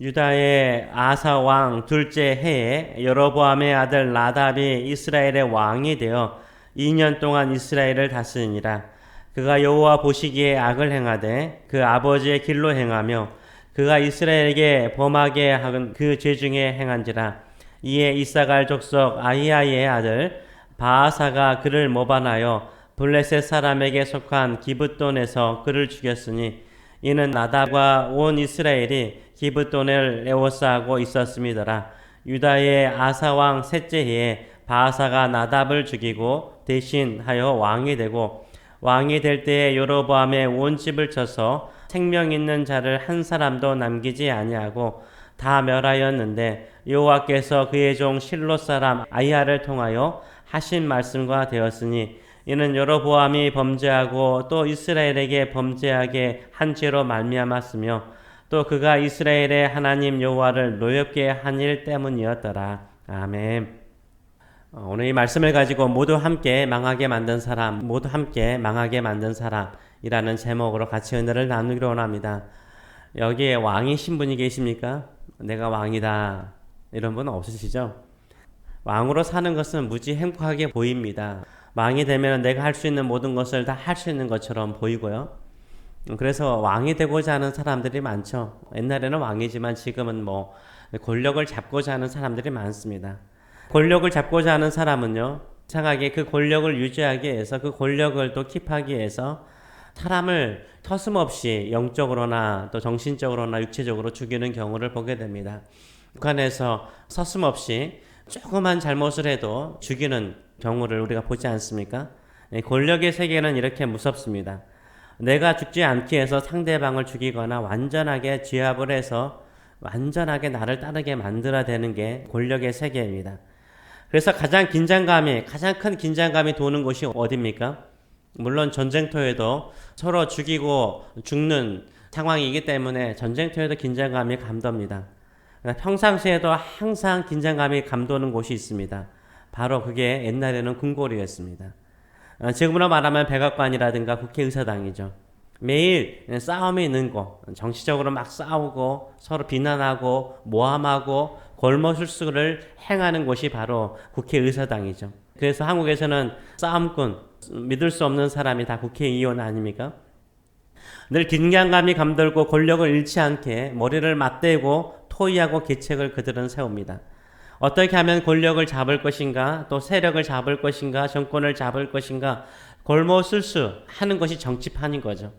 유다의 아사 왕 둘째 해에 여로보암의 아들 나답이 이스라엘의 왕이 되어 2년 동안 이스라엘을 다스리니라. 그가 여호와 보시기에 악을 행하되 그 아버지의 길로 행하며 그가 이스라엘에게 범하게 하은 그 죄 중에 행한지라. 이에 이사갈 족속 아이아의 아들 바아사가 그를 모반하여 블레셋 사람에게 속한 기브돈에서 그를 죽였으니 이는 나답과 온 이스라엘이 기브돈을 에워싸고 있었음이더라. 유다의 아사 왕 셋째 해에 바아사가 나답을 죽이고 대신하여 왕이 되고 왕이 될 때에 여로보암의 온 집을 쳐서 생명 있는 자를 한 사람도 남기지 아니하고 다 멸하였는데 여호와께서 그의 종 실로 사람 아이야를 통하여 하신 말씀과 되었으니 이는 여로보암이 범죄하고 또 이스라엘에게 범죄하게 한 죄로 말미암았으며 또 그가 이스라엘의 하나님 여호와를 노엽게 한 일 때문이었더라. 아멘. 어, 오늘 이 말씀을 가지고 모두 함께 망하게 만든 사람, 모두 함께 망하게 만든 사람이라는 제목으로 같이 은혜를 나누기로 원합니다. 여기에 왕이신 분이 계십니까? 내가 왕이다. 이런 분 없으시죠? 왕으로 사는 것은 무지 행복하게 보입니다. 왕이 되면 내가 할 수 있는 모든 것을 다 할 수 있는 것처럼 보이고요. 그래서 왕이 되고자 하는 사람들이 많죠. 옛날에는 왕이지만 지금은 뭐 권력을 잡고자 하는 사람들이 많습니다. 권력을 잡고자 하는 사람은요, 이상하게 그 권력을 유지하기 위해서 그 권력을 또 킵하기 위해서 사람을 터슴없이 영적으로나 또 정신적으로나 육체적으로 죽이는 경우를 보게 됩니다. 북한에서 서슴없이 조그만 잘못을 해도 죽이는 경우를 우리가 보지 않습니까? 네, 권력의 세계는 이렇게 무섭습니다. 내가 죽지 않기 위해서 상대방을 죽이거나 완전하게 지압을 해서 완전하게 나를 따르게 만들어야 되는 게 권력의 세계입니다. 그래서 가장 긴장감이, 가장 큰 긴장감이 도는 곳이 어디입니까? 물론 전쟁터에도 서로 죽이고 죽는 상황이기 때문에 전쟁터에도 긴장감이 감돕니다. 평상시에도 항상 긴장감이 감도는 곳이 있습니다. 바로 그게 옛날에는 궁궐이었습니다. 어, 지금으로 말하면 백악관이라든가 국회의사당이죠. 매일 싸움이 있는 곳, 정치적으로 막 싸우고 서로 비난하고 모함하고 골머술수를 행하는 곳이 바로 국회의사당이죠. 그래서 한국에서는 싸움꾼, 믿을 수 없는 사람이 다 국회의원 아닙니까? 늘 긴장감이 감돌고 권력을 잃지 않게 머리를 맞대고 토의하고 계책을 그들은 세웁니다. 어떻게 하면 권력을 잡을 것인가, 또 세력을 잡을 것인가, 정권을 잡을 것인가, 골모술수 하는 것이 정치판인 거죠.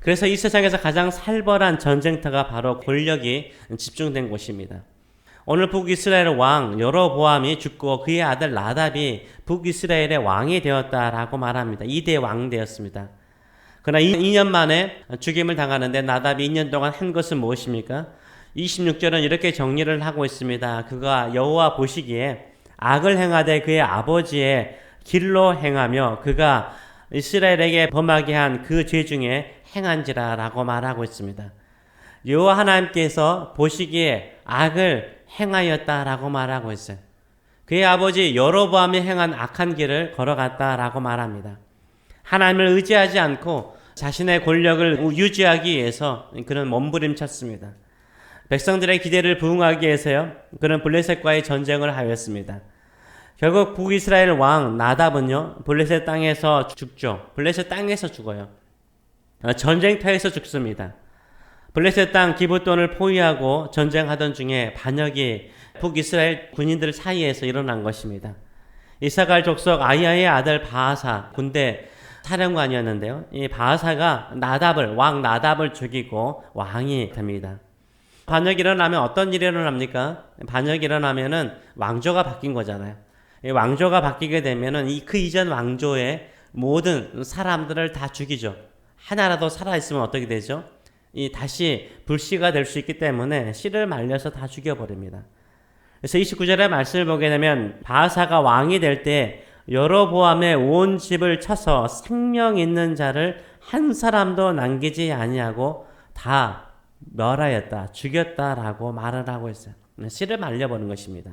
그래서 이 세상에서 가장 살벌한 전쟁터가 바로 권력이 집중된 곳입니다. 오늘 북이스라엘 왕 여로보암이 죽고 그의 아들 나답이 북이스라엘의 왕이 되었다라고 말합니다. 2대 왕 되었습니다. 그러나 2년 만에 죽임을 당하는데 나답이 2년 동안 한 것은 무엇입니까? 26절은 이렇게 정리를 하고 있습니다. 그가 여호와 보시기에 악을 행하되 그의 아버지의 길로 행하며 그가 이스라엘에게 범하게 한 그 죄 중에 행한지라라고 말하고 있습니다. 여호와 하나님께서 보시기에 악을 행하였다라고 말하고 있어요. 그의 아버지 여로보암이 행한 악한 길을 걸어갔다라고 말합니다. 하나님을 의지하지 않고 자신의 권력을 유지하기 위해서 그는 몸부림쳤습니다. 백성들의 기대를 부응하기 위해서요. 그는 블레셋과의 전쟁을 하였습니다. 결국 북이스라엘 왕 나답은요. 블레셋 땅에서 죽죠. 블레셋 땅에서 죽어요. 전쟁터에서 죽습니다. 블레셋 땅 기브돈을 포위하고 전쟁하던 중에 반역이 북이스라엘 군인들 사이에서 일어난 것입니다. 이사갈 족속 아이야의 아들 바하사 군대 사령관이었는데요. 이 바하사가 나답을 왕 나답을 죽이고 왕이 됩니다. 반역이 일어나면 어떤 일이 일어납니까? 반역이 일어나면은 왕조가 바뀐 거잖아요. 왕조가 바뀌게 되면은 이 그 이전 왕조의 모든 사람들을 다 죽이죠. 하나라도 살아 있으면 어떻게 되죠? 이 다시 불씨가 될 수 있기 때문에 씨를 말려서 다 죽여버립니다. 그래서 29절의 말씀을 보게 되면 바사가 왕이 될 때 여로보암의 온 집을 쳐서 생명 있는 자를 한 사람도 남기지 아니하고 다 멸하였다, 죽였다라고 말을 하고 있어요. 씨를 말려버린 것입니다.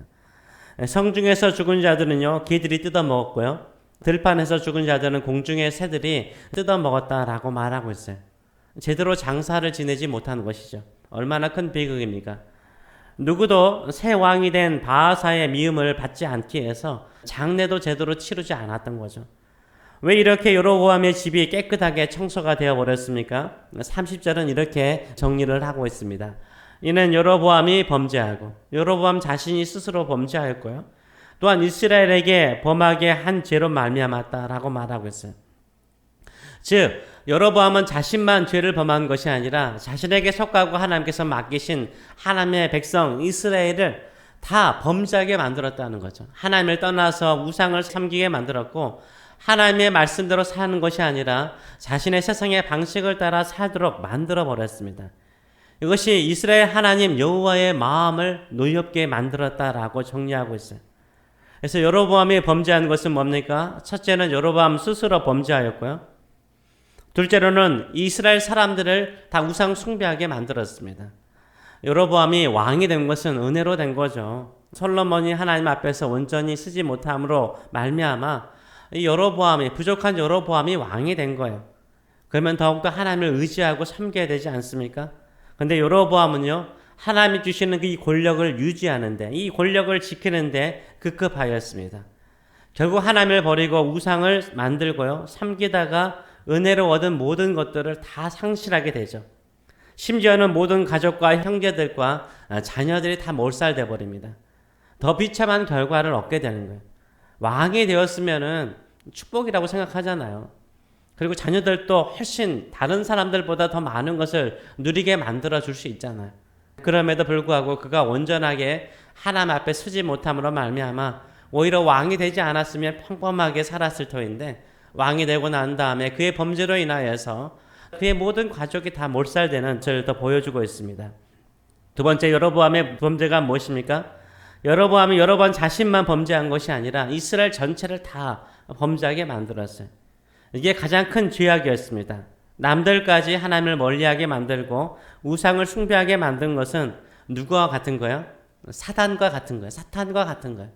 성중에서 죽은 자들은요, 개들이 뜯어먹었고요. 들판에서 죽은 자들은 공중의 새들이 뜯어먹었다라고 말하고 있어요. 제대로 장사를 지내지 못한 것이죠. 얼마나 큰 비극입니까? 누구도 새 왕이 된 바하사의 미움을 받지 않기 위해서 장례도 제대로 치르지 않았던 거죠. 왜 이렇게 여로보암의 집이 깨끗하게 청소가 되어 버렸습니까? 30절은 이렇게 정리를 하고 있습니다. 이는 여로보암이 범죄하고 여로보암 자신이 스스로 범죄하였고요. 또한 이스라엘에게 범하게 한 죄로 말미암았다라고 말하고 있어요. 즉 여로보암은 자신만 죄를 범한 것이 아니라 자신에게 속하고 하나님께서 맡기신 하나님의 백성 이스라엘을 다 범죄하게 만들었다는 거죠. 하나님을 떠나서 우상을 섬기게 만들었고 하나님의 말씀대로 사는 것이 아니라 자신의 세상의 방식을 따라 살도록 만들어 버렸습니다. 이것이 이스라엘 하나님 여호와의 마음을 노엽게 만들었다라고 정리하고 있어요. 그래서 여로보암이 범죄한 것은 뭡니까? 첫째는 여로보암 스스로 범죄하였고요. 둘째로는 이스라엘 사람들을 다 우상 숭배하게 만들었습니다. 여로보암이 왕이 된 것은 은혜로 된 거죠. 솔로몬이 하나님 앞에서 온전히 쓰지 못함으로 말미암아 이 여로보암이 부족한 여로보암이 왕이 된 거예요. 그러면 더욱더 하나님을 의지하고 섬겨야 되지 않습니까? 근데 여로보암은요. 하나님이 주시는 이 권력을 유지하는데 이 권력을 지키는데 급급하였습니다. 결국 하나님을 버리고 우상을 만들고요. 섬기다가 은혜로 얻은 모든 것들을 다 상실하게 되죠. 심지어는 모든 가족과 형제들과 자녀들이 다 몰살돼 버립니다. 더 비참한 결과를 얻게 되는 거예요. 왕이 되었으면은 축복이라고 생각하잖아요. 그리고 자녀들도 훨씬 다른 사람들보다 더 많은 것을 누리게 만들어 줄 수 있잖아요. 그럼에도 불구하고 그가 온전하게 하나님 앞에 서지 못함으로 말미암아 오히려 왕이 되지 않았으면 평범하게 살았을 터인데 왕이 되고 난 다음에 그의 범죄로 인하여서 그의 모든 가족이 다 몰살되는 저를 더 보여주고 있습니다. 두 번째 여로보암의 범죄가 무엇입니까? 여로보암이 여러 번 자신만 범죄한 것이 아니라 이스라엘 전체를 다 범죄하게 만들었어요. 이게 가장 큰 죄악이었습니다. 남들까지 하나님을 멀리하게 만들고 우상을 숭배하게 만든 것은 누구와 같은 거예요? 사단과 같은 거예요. 사탄과 같은 거예요.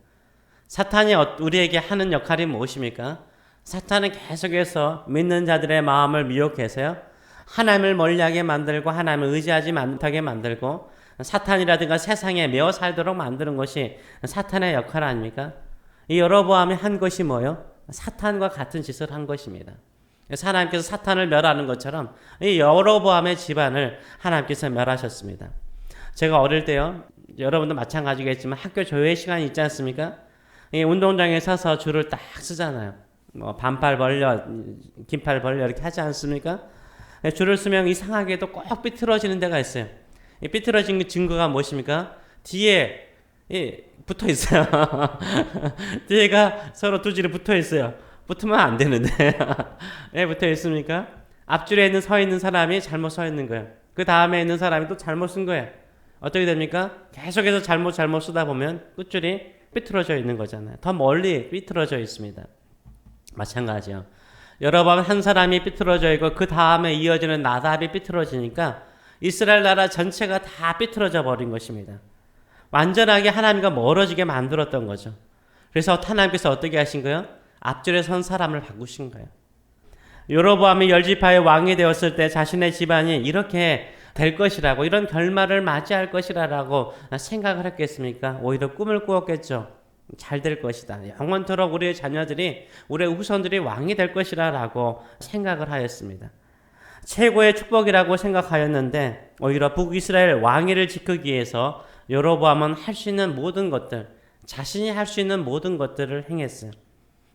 사탄이 어, 우리에게 하는 역할이 무엇입니까? 사탄은 계속해서 믿는 자들의 마음을 미혹해서요. 하나님을 멀리하게 만들고 하나님을 의지하지 못하게 만들고 사탄이라든가 세상에 매어 살도록 만드는 것이 사탄의 역할 아닙니까? 이 여로보암이 한 것이 뭐요? 사탄과 같은 짓을 한 것입니다. 하나님께서 사탄을 멸하는 것처럼 이 여로보암의 집안을 하나님께서 멸하셨습니다. 제가 어릴 때요, 여러분도 마찬가지겠지만 학교 조회 시간이 있지 않습니까? 이 운동장에 서서 줄을 딱 쓰잖아요. 뭐 반팔 벌려, 긴팔 벌려 이렇게 하지 않습니까? 줄을 쓰면 이상하게도 꼭 삐뚤어지는 데가 있어요. 이 삐뚤어진 증거가 무엇입니까? 뒤에 예, 붙어 있어요. 뒤에가 서로 두 줄이 붙어 있어요. 붙으면 안 되는데. 왜 붙어 있습니까? 앞줄에 있는 서 있는 사람이 잘못 서 있는 거예요. 그 다음에 있는 사람이 또 잘못 쓴 거예요. 어떻게 됩니까? 계속해서 잘못 잘못 쓰다 보면 끝줄이 삐뚤어져 있는 거잖아요. 더 멀리 삐뚤어져 있습니다. 마찬가지요. 여러 번 한 사람이 삐뚤어져 있고 그 다음에 이어지는 나답이 삐뚤어지니까 이스라엘 나라 전체가 다 삐뚤어져 버린 것입니다. 완전하게 하나님과 멀어지게 만들었던 거죠. 그래서 하나님께서 어떻게 하신 거예요? 앞줄에 선 사람을 바꾸신 거예요. 여로보암이 열지파의 왕이 되었을 때 자신의 집안이 이렇게 될 것이라고 이런 결말을 맞이할 것이라고 생각을 했겠습니까? 오히려 꿈을 꾸었겠죠. 잘 될 것이다. 영원토록 우리의 자녀들이 우리의 후손들이 왕이 될 것이라라고 생각을 하였습니다. 최고의 축복이라고 생각하였는데 오히려 북이스라엘 왕위를 지키기 위해서 여로보암은 할 수 있는 모든 것들, 자신이 할 수 있는 모든 것들을 행했어요.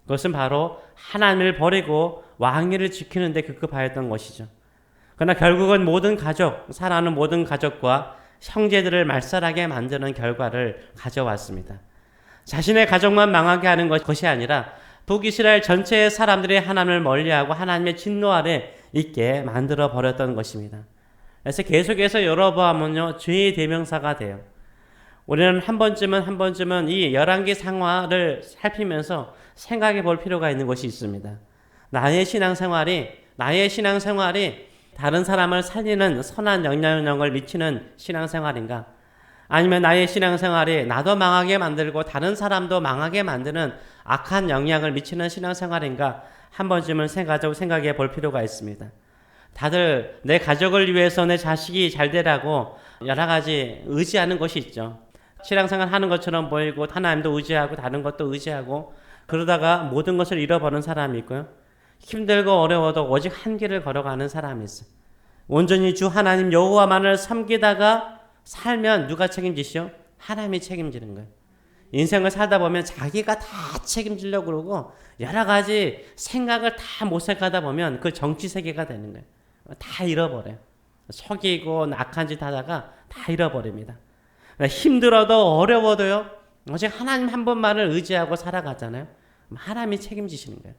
그것은 바로 하나님을 버리고 왕위를 지키는 데 급급하였던 것이죠. 그러나 결국은 모든 가족, 살아가는 모든 가족과 형제들을 말살하게 만드는 결과를 가져왔습니다. 자신의 가족만 망하게 하는 것이 아니라 북이스라엘 전체의 사람들이 하나님을 멀리하고 하나님의 진노 아래 있게 만들어 버렸던 것입니다. 그래서 계속해서 여러보암은요 죄의 대명사가 돼요. 우리는 한 번쯤은 한 번쯤은 이 열왕기 상화를 살피면서 생각해 볼 필요가 있는 것이 있습니다. 나의 신앙생활이 나의 신앙생활이 다른 사람을 살리는 선한 영향력을 미치는 신앙생활인가? 아니면 나의 신앙생활이 나도 망하게 만들고 다른 사람도 망하게 만드는 악한 영향을 미치는 신앙생활인가? 한 번쯤은 생각해 볼 필요가 있습니다. 다들 내 가족을 위해서 내 자식이 잘 되라고 여러 가지 의지하는 것이 있죠. 신앙생활 하는 것처럼 보이고 하나님도 의지하고 다른 것도 의지하고 그러다가 모든 것을 잃어버린 사람이 있고요. 힘들고 어려워도 오직 한 길을 걸어가는 사람이 있어요. 온전히 주 하나님 여호와만을 섬기다가 살면 누가 책임지시오? 하나님이 책임지는 거예요. 인생을 살다 보면 자기가 다 책임지려고 그러고 여러 가지 생각을 다 모색하다 보면 그 정치 세계가 되는 거예요. 다 잃어버려요. 속이고 낙한 짓 하다가 다 잃어버립니다. 힘들어도 어려워도요. 오직 하나님 한 분만을 의지하고 살아가잖아요. 하나님이 책임지시는 거예요.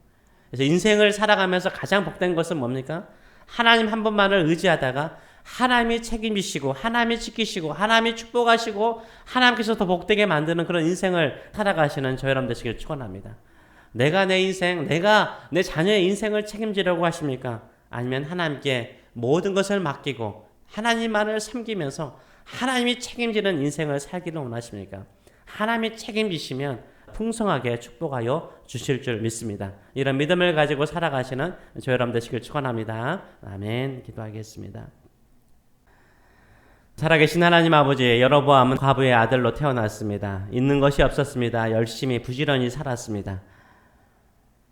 그래서 인생을 살아가면서 가장 복된 것은 뭡니까? 하나님 한 분만을 의지하다가 하나님이 책임지시고 하나님이 지키시고 하나님이 축복하시고 하나님께서 더 복되게 만드는 그런 인생을 살아가시는 저 여러분 되시길 축원합니다. 내가 내 인생, 내가 내 자녀의 인생을 책임지려고 하십니까? 아니면 하나님께 모든 것을 맡기고 하나님만을 섬기면서 하나님이 책임지는 인생을 살기를 원하십니까? 하나님이 책임지시면 풍성하게 축복하여 주실 줄 믿습니다. 이런 믿음을 가지고 살아가시는 저 여러분 되시길 축원합니다. 아멘. 기도하겠습니다. 살아계신 하나님 아버지 여로보암은 과부의 아들로 태어났습니다. 있는 것이 없었습니다. 열심히 부지런히 살았습니다.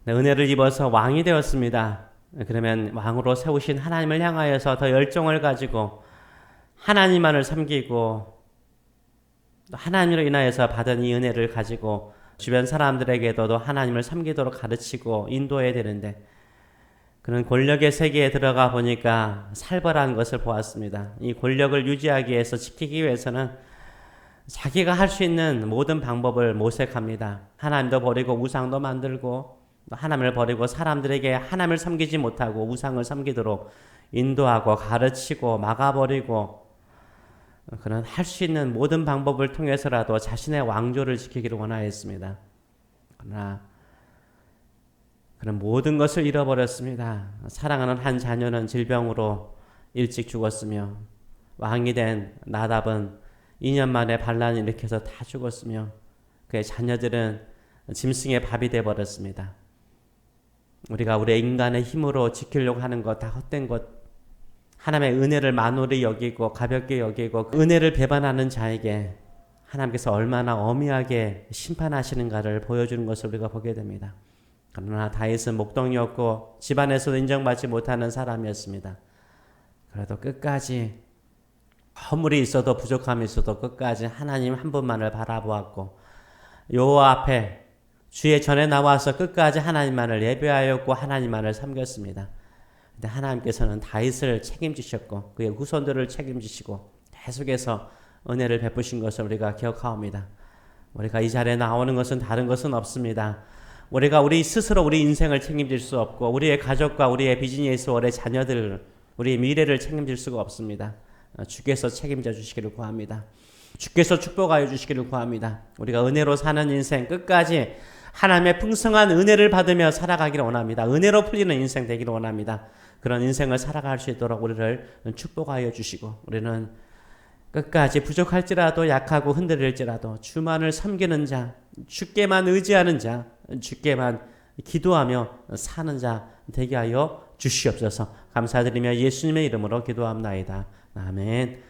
네, 은혜를 입어서 왕이 되었습니다. 그러면 왕으로 세우신 하나님을 향하여서 더 열정을 가지고 하나님만을 섬기고 또 하나님으로 인하여서 받은 이 은혜를 가지고 주변 사람들에게도 하나님을 섬기도록 가르치고 인도해야 되는데 그런 권력의 세계에 들어가 보니까 살벌한 것을 보았습니다. 이 권력을 유지하기 위해서 지키기 위해서는 자기가 할 수 있는 모든 방법을 모색합니다. 하나님도 버리고 우상도 만들고 하나님을 버리고 사람들에게 하나님을 섬기지 못하고 우상을 섬기도록 인도하고 가르치고 막아버리고 그런 할 수 있는 모든 방법을 통해서라도 자신의 왕조를 지키기를 원하였습니다. 그러나 그런 모든 것을 잃어버렸습니다. 사랑하는 한 자녀는 질병으로 일찍 죽었으며 왕이 된 나답은 2년 만에 반란을 일으켜서 다 죽었으며 그의 자녀들은 짐승의 밥이 되어 버렸습니다. 우리가 우리의 인간의 힘으로 지키려고 하는 것 다 헛된 것 하나님의 은혜를 만홀히 여기고 가볍게 여기고 그 은혜를 배반하는 자에게 하나님께서 얼마나 엄히하게 심판하시는가를 보여주는 것을 우리가 보게 됩니다. 그러나 다윗은 목동이었고 집안에서도 인정받지 못하는 사람이었습니다. 그래도 끝까지 허물이 있어도 부족함이 있어도 끝까지 하나님 한 분만을 바라보았고 여호와 앞에 주의 전에 나와서 끝까지 하나님만을 예배하였고 하나님만을 섬겼습니다. 근데 하나님께서는 다윗을 책임지셨고 그의 후손들을 책임지시고 계속해서 은혜를 베푸신 것을 우리가 기억하옵니다. 우리가 이 자리에 나오는 것은 다른 것은 없습니다. 우리가 우리 스스로 우리 인생을 책임질 수 없고 우리의 가족과 우리의 비즈니스 월의 자녀들 우리의 미래를 책임질 수가 없습니다. 주께서 책임져 주시기를 구합니다. 주께서 축복하여 주시기를 구합니다. 우리가 은혜로 사는 인생 끝까지 하나님의 풍성한 은혜를 받으며 살아가기를 원합니다. 은혜로 풀리는 인생 되기를 원합니다. 그런 인생을 살아갈 수 있도록 우리를 축복하여 주시고 우리는 끝까지 부족할지라도 약하고 흔들릴지라도 주만을 섬기는 자, 주께만 의지하는 자, 주께만 기도하며 사는 자 되게 하여 주시옵소서. 감사드리며 예수님의 이름으로 기도합나이다. 아멘.